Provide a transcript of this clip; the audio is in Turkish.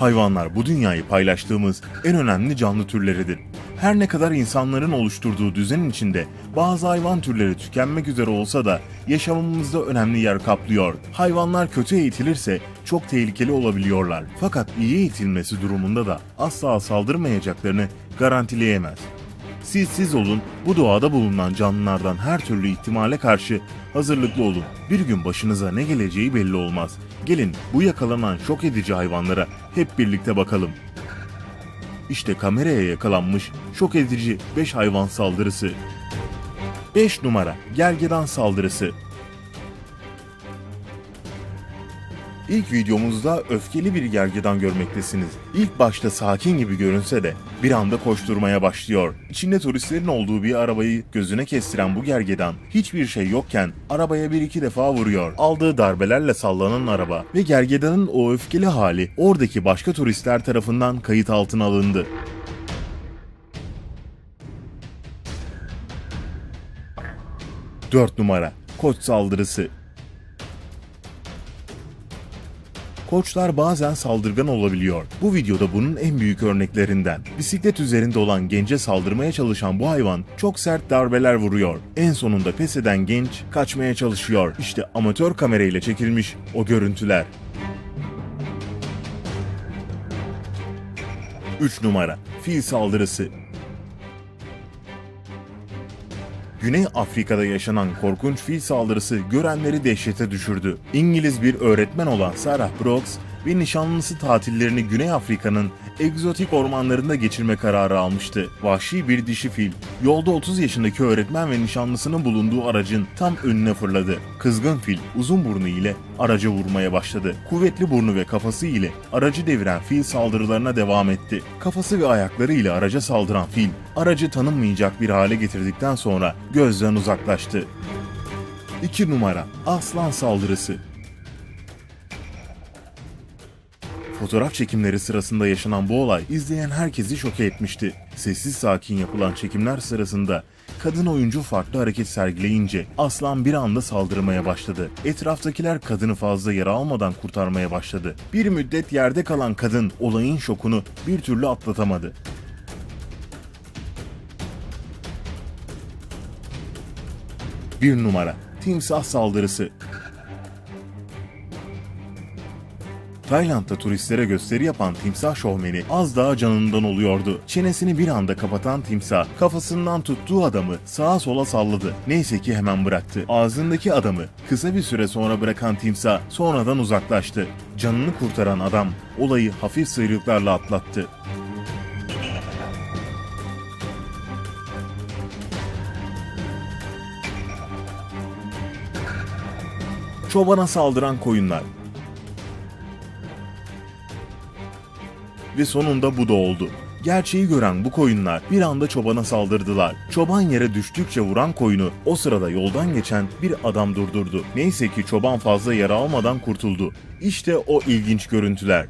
Hayvanlar bu dünyayı paylaştığımız en önemli canlı türleridir. Her ne kadar insanların oluşturduğu düzenin içinde bazı hayvan türleri tükenmek üzere olsa da yaşamımızda önemli yer kaplıyor. Hayvanlar kötü eğitilirse çok tehlikeli olabiliyorlar. Fakat iyi eğitilmesi durumunda da asla saldırmayacaklarını garantileyemez. Siz siz olun, bu doğada bulunan canlılardan her türlü ihtimale karşı hazırlıklı olun. Bir gün başınıza ne geleceği belli olmaz. Gelin bu yakalanan şok edici hayvanlara hep birlikte bakalım. İşte kameraya yakalanmış şok edici 5 hayvan saldırısı. 5 numara Gergedan saldırısı. İlk videomuzda öfkeli bir gergedan görmektesiniz. İlk başta sakin gibi görünse de bir anda koşturmaya başlıyor. İçinde turistlerin olduğu bir arabayı gözüne kestiren bu gergedan hiçbir şey yokken arabaya bir iki defa vuruyor. Aldığı darbelerle sallanan araba ve gergedanın o öfkeli hali oradaki başka turistler tarafından kayıt altına alındı. Dört numara Koç saldırısı Koçlar bazen saldırgan olabiliyor. Bu videoda bunun en büyük örneklerinden. Bisiklet üzerinde olan gence saldırmaya çalışan bu hayvan çok sert darbeler vuruyor. En sonunda pes eden genç kaçmaya çalışıyor. İşte amatör kamerayla çekilmiş o görüntüler. 3 numara Fil saldırısı Güney Afrika'da yaşanan korkunç fil saldırısı görenleri dehşete düşürdü. İngiliz bir öğretmen olan Sarah Brooks ve nişanlısı tatillerini Güney Afrika'nın egzotik ormanlarında geçirme kararı almıştı. Vahşi bir dişi fil, yolda 30 yaşındaki öğretmen ve nişanlısının bulunduğu aracın tam önüne fırladı. Kızgın fil uzun burnu ile araca vurmaya başladı. Kuvvetli burnu ve kafası ile aracı deviren fil saldırılarına devam etti. Kafası ve ayakları ile araca saldıran fil, aracı tanınmayacak bir hale getirdikten sonra gözden uzaklaştı. 2 numara Aslan saldırısı Fotoğraf çekimleri sırasında yaşanan bu olay izleyen herkesi şoke etmişti. Sessiz sakin yapılan çekimler sırasında kadın oyuncu farklı hareket sergileyince aslan bir anda saldırmaya başladı. Etraftakiler kadını fazla yara almadan kurtarmaya başladı. Bir müddet yerde kalan kadın olayın şokunu bir türlü atlatamadı. Bir numara Timsah saldırısı Tayland'da turistlere gösteri yapan timsah şovmeni az daha canından oluyordu. Çenesini bir anda kapatan timsah kafasından tuttuğu adamı sağa sola salladı. Neyse ki hemen bıraktı. Ağzındaki adamı kısa bir süre sonra bırakan timsah sonradan uzaklaştı. Canını kurtaran adam olayı hafif sıyrıklarla atlattı. Çobana saldıran koyunlar ve sonunda bu da oldu. Gerçeği gören bu koyunlar bir anda çobana saldırdılar. Çoban yere düştükçe vuran koyunu o sırada yoldan geçen bir adam durdurdu. Neyse ki çoban fazla yara almadan kurtuldu. İşte o ilginç görüntüler.